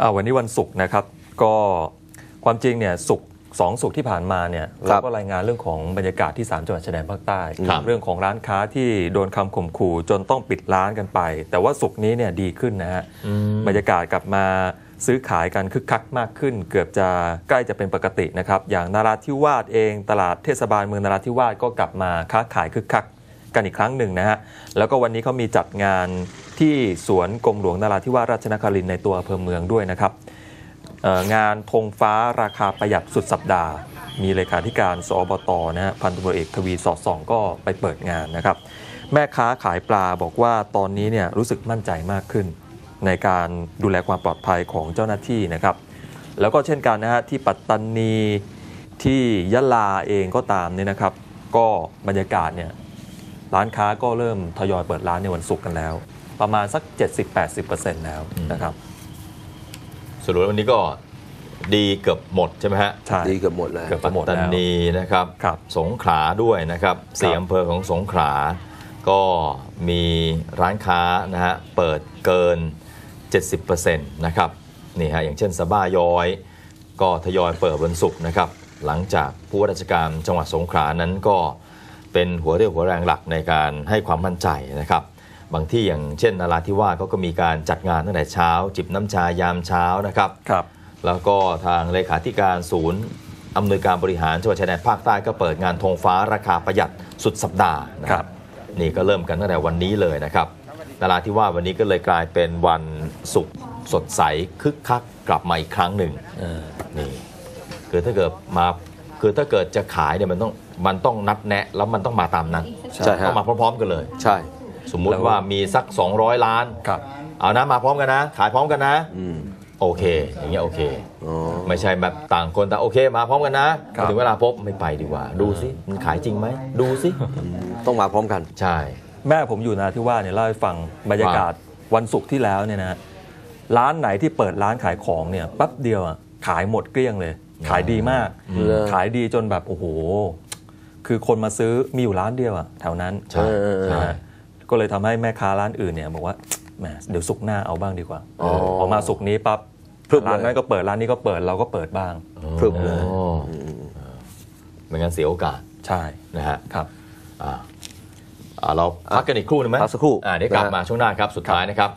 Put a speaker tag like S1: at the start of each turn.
S1: อ่าวันนี้วันศุกร์นะครับ ก็ความจริงเนี่ยศุกร์สองศุกร์ที่ผ่านมาเนี่ย
S2: ครั
S1: เรา
S2: บ
S1: ก็รายงานเรื่องของบรรยากาศที่สามจังหวัดชายแดนภาคใต้
S3: ครับ
S1: เรื่องของร้านค้าที่โดนคำข่มขู่จนต้องปิดร้านกันไป แต่ว่าศุกร์นี้เนี่ยดีขึ้นนะฮะบรรยากาศกลับมาซื้อขายกันคึกคักมากขึ้น เกือบจะใกล้จะเป็นปกตินะครับ อย่างนาราธิวาสเองตลาดเทศบาลเมืองนาราธิวาสก็กลับมาค้าขายคึกคัก กันอีกครั้งหนึ่งนะฮะ แล้วก็วันนี้เขามีจัดงานที่สวนกรมหลวงนาราธิวาสราชนครินในตัวอำเภอเมืองด้วยนะครับงานธงฟ้าราคาประหยัดสุดสัปดาห์ มีเลขาธิการสอบตนะฮะพันตำรวจเอกทวีสอดส่องก็ไปเปิดงานนะครับ แม่ค้าขายปลาบอกว่าตอนนี้เนี่ยรู้สึกมั่นใจมากขึ้น ในการดูแลความปลอดภัยของเจ้าหน้าที่นะครับ แล้วก็เช่นกันนะฮะที่ปัตตานีที่ยะลาเองก็ตามเนี่ยนะครับ ก็บรรยากาศเนี่ย ร้านค้าก็เริ่มทยอยเปิดร้านในวันศุกร์กันแล้ว ประมาณสัก 70-80%แล้วนะครับ
S3: สรุปแล้ววันนี้ก็ดีเกือบหมดใช่ไหมฮะ
S1: ใช่
S2: ดีเกือบหมดเลย
S1: เกือบ
S3: ปัต
S1: หมด
S3: ตา
S1: แล้ว
S3: นีนะครับ
S1: ครับ
S3: สงขลาด้วยนะครับสี่
S1: ครับ
S3: อำเภอของสงขลา ก็มีร้านค้านะฮะเปิดเกิน 70%นะครับนี่ฮะอย่างเช่นสะบ้าย้อย ก็ทยอยเปิดวันศุกร์นะครับ หลังจากผู้ว่าราชการจังหวัดสงขลานั้นก็ เป็นหัวเรี่ยวหัวแรงหลักในการให้ความมั่นใจนะครับ บางที่อย่างเช่นนาราธิวาสเขาก็มีการจัดงานตั้งแต่เช้า จิบน้ำชายามเช้านะครับ
S1: ครับ
S3: แล้วก็ทางเลขาธิการศูนย์อำนวยการบริหารจังหวัดชายแดนภาคใต้ก็เปิดงานธงฟ้าราคาประหยัดสุดสัปดาห์นะค
S1: ครั
S3: รับบนี่ก็เริ่มกันตั้งแต่วันนี้เลยนะครับนาราธิวาสวันนี้ก็เลยกลายเป็นวันศุกร์สดใสคึกคักกลับมาอีกครั้งหนึ่งนี่คือถ้าเกิดมา คือถ้าเกิดจะขายเนี่ยมันต้องมันต้องนัดแนะแล้วมันต้องมาตามนั้น
S2: ใช่ฮะ
S3: ต้องมาพร้อมๆกันเลย
S2: ใช่
S3: สมมุติว่ามีสัก 200 ล้าน
S1: ครับ
S3: เอานะมาพร้อมกันนะ ขายพร้อมกันนะ
S2: อืม
S3: โอเค อย่างเงี้ยโอเค
S2: อ๋อ
S3: ไม่ใช่แบบต่างคนแต่างโอเคมาพร้อมกันนะครับ ถึงเวลาพบไม่ไปดีกว่า ดูสิมันขายจริงไหมดูสิ
S2: ต้องมาพร้อมกัน
S3: ใช่
S1: แม่ผมอยู่นาที่ว่าสเนี่ยเล่าให้ฟังบรรยากาศวันศุกร์ที่แล้วเนี่ยนะร้านไหนที่เปิดร้านขายของเนี่ยแป๊บเดียวอะขายหมดเกลี้ยงเลย ขายดีมาก
S2: เหรอ
S1: ขายดีจนแบบโอ้โห คือคนมาซื้อมีอยู่ร้านเดียวอะแถวนั้น
S3: ใช่
S2: เออ
S3: ใช่
S1: นะฮะก็เลยทำให้แม่ค้าร้านอื่นเนี่ยบอกว่าแหมเดี๋ยวสุกร์หน้าเอาบ้างดีกว่า
S2: อ๋อ
S1: พอมาสุกร์นี้ปั๊บ
S2: พรึบเลย
S1: ร้านนั้นก็เปิดร้านนี้ก็เปิดเราก็เปิดบ้าง
S2: พรึบเลย
S3: โอ้ไม่งั้นเสียโอกาส
S1: ใช่
S3: นะฮะ
S1: ครับ
S3: อ่าอ่าเราพักกันอีกครู่หนึงไหม
S2: พักสักครู่
S3: อ่าเดี๋ยวกลับ
S2: นะฮะ
S3: มาช่วงหน้าครับสุดท้ายนะครับ